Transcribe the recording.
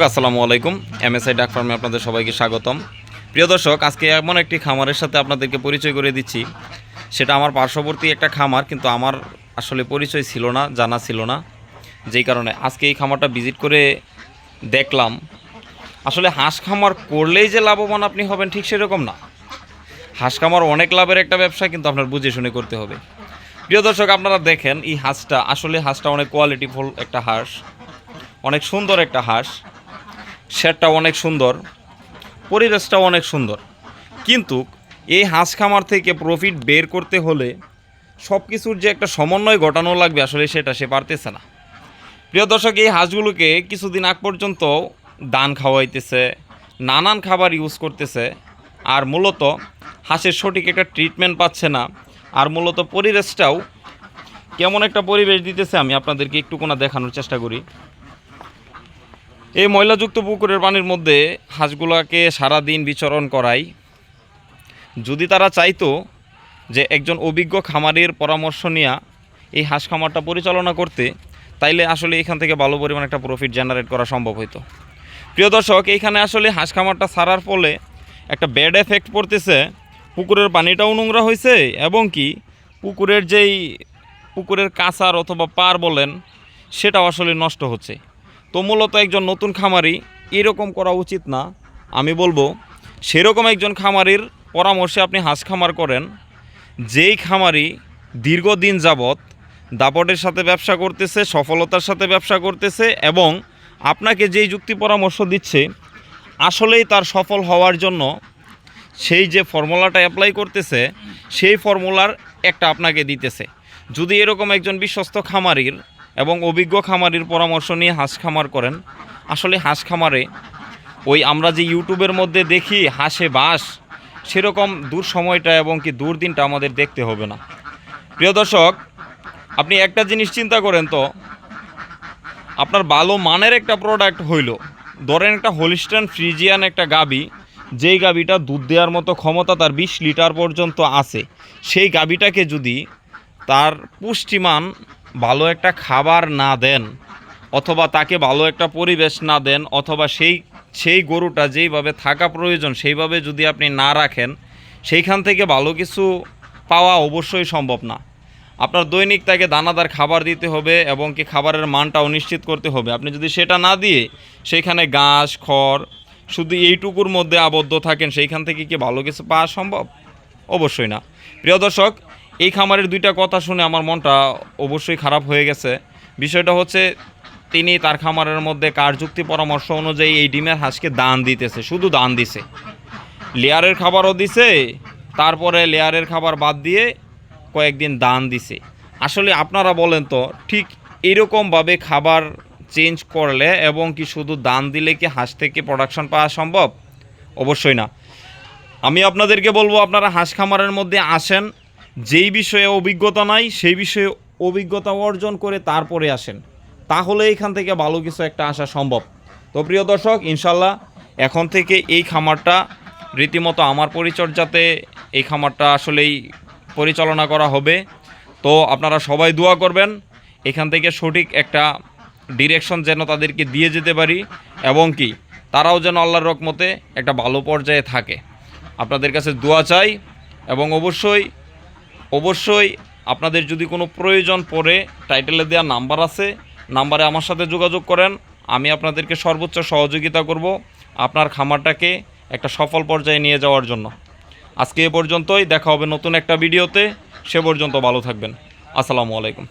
আসসালামু আলাইকুম। এমএসআই ডাক ফার্মে আপনাদের সবাইকে স্বাগতম। প্রিয় দর্শক, আজকে এমন একটি খামারের সাথে আপনাদেরকে পরিচয় করে দিচ্ছি। সেটা আমার পার্শ্ববর্তী একটা খামার, কিন্তু আমার আসলে পরিচয় ছিল না, জানা ছিল না। যেই কারণে আজকে এই খামারটা ভিজিট করে দেখলাম। আসলে হাঁস খামার করলেই যে লাভবান আপনি হবেন ঠিক সেরকম না। হাঁস খামার অনেক লাভের একটা ব্যবসা, কিন্তু আপনার বুঝে শুনে করতে হবে। প্রিয় দর্শক, আপনারা দেখেন, এই হাঁসটা, আসলে হাঁসটা অনেক কোয়ালিটিফুল একটা হাঁস। অনেক সুন্দর একটা হাঁস। শেডটা অনেক সুন্দর, পরিবেশটাও অনেক সুন্দর। কিন্তু এই হাঁস খামার থেকে প্রফিট বের করতে হলে সব কিছুর যে একটা সমন্বয় ঘটানো লাগবে আসলে সেটা সে পারতেছে না। প্রিয় দর্শক, এই হাঁসগুলোকে কিছুদিন আগ পর্যন্ত দান খাওয়াইতেছে, নানান খাবার ইউজ করতেছে, আর মূলত হাঁসের সঠিক একটা ট্রিটমেন্ট পাচ্ছে না, আর মূলত পরিবেশটাও কেমন একটা পরিবেশ দিতেছে আমি আপনাদেরকে একটু কোনা দেখানোর চেষ্টা করি। এই ময়লাযুক্ত পুকুরের পানির মধ্যে হাঁসগুলোকে সারা দিন বিচরণ করাই। যদি তারা চাইতো যে একজন অভিজ্ঞ খামারের পরামর্শ নিয়ে এই হাঁস খামারটা পরিচালনা করতে, তাইলে আসলে এখান থেকে ভালো পরিমাণ একটা প্রফিট জেনারেট করা সম্ভব হতো প্রিয় দর্শক এইখানে আসলে হাঁস খামারটা ছাড়ার ফলে একটা ব্যাড এফেক্ট পড়তেছে। পুকুরের পানিটাও নোংরা হয়েছে এবং কি পুকুরের যেই পুকুরের কাঁচার অথবা পার বলেন, সেটাও আসলে নষ্ট হচ্ছে। তো মূলত একজন নতুন খামারি এরকম করা উচিত না। আমি বলব, সেরকম একজন খামারির পরামর্শে আপনি হাঁস খামার করেন। যেই খামারি দীর্ঘদিন যাবৎ দাপটের সাথে ব্যবসা করতেছে, সফলতার সাথে ব্যবসা করতেছে এবং আপনাকে যেই যুক্তি পরামর্শ দিচ্ছে, আসলেই তার সফল হওয়ার জন্য সেই যে ফর্মুলাটা অ্যাপ্লাই করতেছে, সেই ফর্মুলার একটা আপনাকে দিতেছে। যদি এরকম একজন বিশ্বস্ত খামারির এবং অভিজ্ঞ খামারির পরামর্শ নিয়ে হাঁস খামার করেন। আসলে হাঁস খামারে ওই আমরা যে ইউটিউবের মধ্যে দেখি, হাঁসে বাস, সেরকম দূর সময়টা এবং কি দূর দিনটা আমাদের দেখতে হবে না। প্রিয় দর্শক, আপনি একটা জিনিস চিন্তা করেন তো, আপনার ভালো মানের একটা প্রোডাক্ট হইল, ধরেন একটা হোলিস্টান ফ্রিজিয়ান একটা গাবি, যেই গাবিটা দুধ দেওয়ার মতো ক্ষমতা তার বিশ লিটার পর্যন্ত আছে, সেই গাবিটাকে যদি তার পুষ্টিমান ভালো একটা খাবার না দেন, অথবা তাকে ভালো একটা পরিবেশ না দেন, অথবা সেই সেই গরুটা যেইভাবে থাকা প্রয়োজন, সেইভাবে যদি আপনি না রাখেন, সেইখান থেকে ভালো কিছু পাওয়া অবশ্যই সম্ভব না। আপনার দৈনিক তাকে দানাদার খাবার দিতে হবে এবং কি খাবারের মানটাও নিশ্চিত করতে হবে। আপনি যদি সেটা না দিয়ে সেইখানে ঘাস, খড়, শুধু এইটুকুর মধ্যে আবদ্ধ থাকেন, সেইখান থেকে কি ভালো কিছু পাওয়া সম্ভব? অবশ্যই না। প্রিয় দর্শক এই খামারের দুইটা কথা শুনে আমার মনটা অবশ্যই খারাপ হয়ে গেছে। বিষয়টা হচ্ছে, তিনি তার খামারের মধ্যে কারযুক্তি পরামর্শ অনুযায়ী এই ডিমের হাঁসকে দান দিতেছে, শুধু দান দিছে। লেয়ারের খাবারও দিছে, তারপরে লেয়ারের খাবার বাদ দিয়ে কয়েকদিন দান দিছে। আসলে আপনারা বলেন তো, ঠিক এরকমভাবে খাবার চেঞ্জ করলে এবং কি শুধু দান দিলে কি হাঁস থেকে প্রোডাকশন পাওয়া সম্ভব? অবশ্যই না। আমি আপনাদেরকে বলব, আপনারা হাঁস খামারের মধ্যে আসেন যেই বিষয়ে অভিজ্ঞতা নাই, সেই বিষয়ে অভিজ্ঞতা অর্জন করে তারপরে আসেন। তাহলে এখান থেকে ভালো কিছু একটা আসা সম্ভব। তো প্রিয় দর্শক ইনশাল্লাহ এখন থেকে এই খামারটা, রীতিমতো আমার পরিচর্যাতে এই খামারটা আসলেই পরিচালনা করা হবে। তো আপনারা সবাই দোয়া করবেন, এখান থেকে সঠিক একটা ডিরেকশন যেন তাদেরকে দিয়ে যেতে পারি এবং কি তারাও যেন আল্লাহর রকমতে একটা ভালো পর্যায়ে থাকে। আপনাদের কাছে দোয়া চাই এবং অবশ্যই অবশ্যই আপনাদের যদি কোনো প্রয়োজন পড়ে, টাইটেলে দেওয়া নাম্বার আছে, নাম্বারে আমার সাথে যোগাযোগ করেন, আমি আপনাদেরকে সর্বোচ্চ সহযোগিতা করব আপনার খামারটাকে একটা সফল পর্যায়ে নিয়ে যাওয়ার জন্য। আজকে এ পর্যন্তই, দেখা হবে নতুন একটা ভিডিওতে, সে পর্যন্ত ভালো থাকবেন। আসসালামু আলাইকুম।